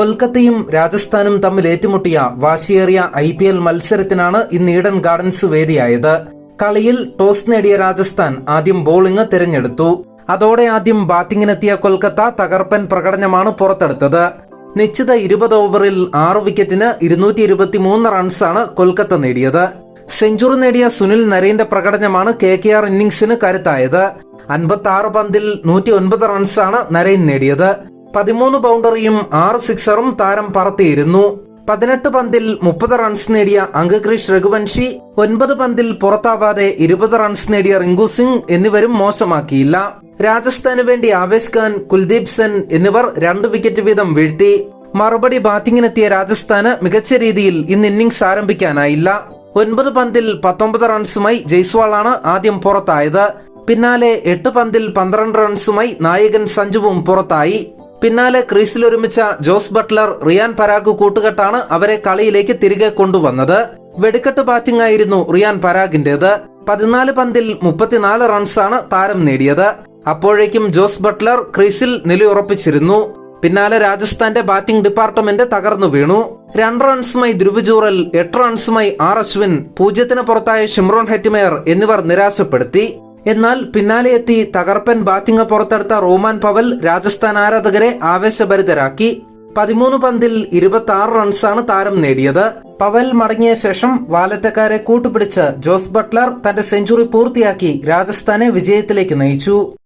കൊൽക്കത്തയും രാജസ്ഥാനും തമ്മിൽ ഏറ്റുമുട്ടിയ വാശിയേറിയ I P L മത്സരത്തിനാണ് ഇന്ന് ഈഡൻ ഗാർഡൻസ് വേദിയായത്. കളിയിൽ ടോസ് നേടിയ രാജസ്ഥാൻ ആദ്യം ബോളിംഗ് തിരഞ്ഞെടുത്തു. അതോടെ ആദ്യം ബാറ്റിംഗിനെത്തിയ കൊൽക്കത്ത തകർപ്പൻ പ്രകടനമാണ് പുറത്തെടുത്തത്. നിശ്ചിത ഇരുപത് ഓവറിൽ ആറ് വിക്കറ്റിന് ഇരുന്നൂറ്റി ഇരുപത്തിമൂന്ന് റൺസാണ് കൊൽക്കത്ത നേടിയത്. സെഞ്ചുറി നേടിയ സുനിൽ നരേന്റെ പ്രകടനമാണ് കെ കെ ആർ ഇന്നിംഗ്സിന് കരുത്തായത്. അൻപത്തി ആറ് പന്തിൽ നൂറ്റി ഒൻപത് റൺസാണ് നരേൻ നേടിയത്. പതിമൂന്ന് ബൗണ്ടറിയും ആറ് സിക്സറും താരം പറത്തിയിരുന്നു. പതിനെട്ട് പന്തിൽ മുപ്പത് റൺസ് നേടിയ അങ്കക്രിഷ് രഘുവൻഷി ഒൻപത് പന്തിൽ പുറത്താവാതെ ഇരുപത് റൺസ് നേടിയ റിങ്കു സിംഗ് എന്നിവരും മോശമാക്കിയില്ല. രാജസ്ഥാന് വേണ്ടി ആവേശ് ഖാൻ കുൽദീപ് സെൻ എന്നിവർ രണ്ട് വിക്കറ്റ് വീതം വീഴ്ത്തി. മറുപടി ബാറ്റിംഗിനെത്തിയ രാജസ്ഥാന് മികച്ച രീതിയിൽ ഇന്ന് ഇന്നിംഗ്സ് ആരംഭിക്കാനായില്ല. ഒൻപത് പന്തിൽ പത്തൊമ്പത് റൺസുമായി ജയ്സ്വാളാണ് ആദ്യം പുറത്തായത്. പിന്നാലെ എട്ട് പന്തിൽ പന്ത്രണ്ട് റൺസുമായി നായകൻ സഞ്ജുവും പുറത്തായി. പിന്നാലെ ക്രീസിൽ ഒരുമിച്ച ജോസ് ബട്ട്ലർ റിയാൻ പരാഗ് കൂട്ടുകെട്ടാണ് അവരെ കളിയിലേക്ക് തിരികെ കൊണ്ടുവന്നത്. വെടിക്കെട്ട് ബാറ്റിംഗ് ആയിരുന്നു റിയാൻ പരാഗിന്റേത്. പതിനാല് പന്തിൽ മുപ്പത്തിനാല് റൺസാണ് താരം നേടിയത്. അപ്പോഴേക്കും ജോസ് ബട്ട്ലർ ക്രീസിൽ നിലയുറപ്പിച്ചിരുന്നു. പിന്നാലെ രാജസ്ഥാന്റെ ബാറ്റിംഗ് ഡിപ്പാർട്ട്മെന്റ് തകർന്നു വീണു. രണ്ട് റൺസുമായി ധ്രുവ് ജൂറൽ എട്ട് റൺസുമായി ആർ അശ്വിൻ പൂജ്യത്തിന് പുറത്തായ ഷിംറോൺ ഹെറ്റ്മെയർ എന്നിവർ നിരാശപ്പെടുത്തി. എന്നാൽ പിന്നാലെ എത്തി തകർപ്പൻ ബാറ്റിംഗ് പുറത്തെടുത്ത റോമാൻ പവൽ രാജസ്ഥാൻ ആരാധകരെ ആവേശഭരിതരാക്കി. പതിമൂന്ന് പന്തിൽ ഇരുപത്തി ആറ് റൺസാണ് താരം നേടിയത്. പവൽ മടങ്ങിയ ശേഷം വാലറ്റക്കാരെ കൂട്ടുപിടിച്ച് ജോസ് ബട്ട്ലർ തന്റെ സെഞ്ചുറി പൂർത്തിയാക്കി രാജസ്ഥാനെ വിജയത്തിലേക്ക് നയിച്ചു.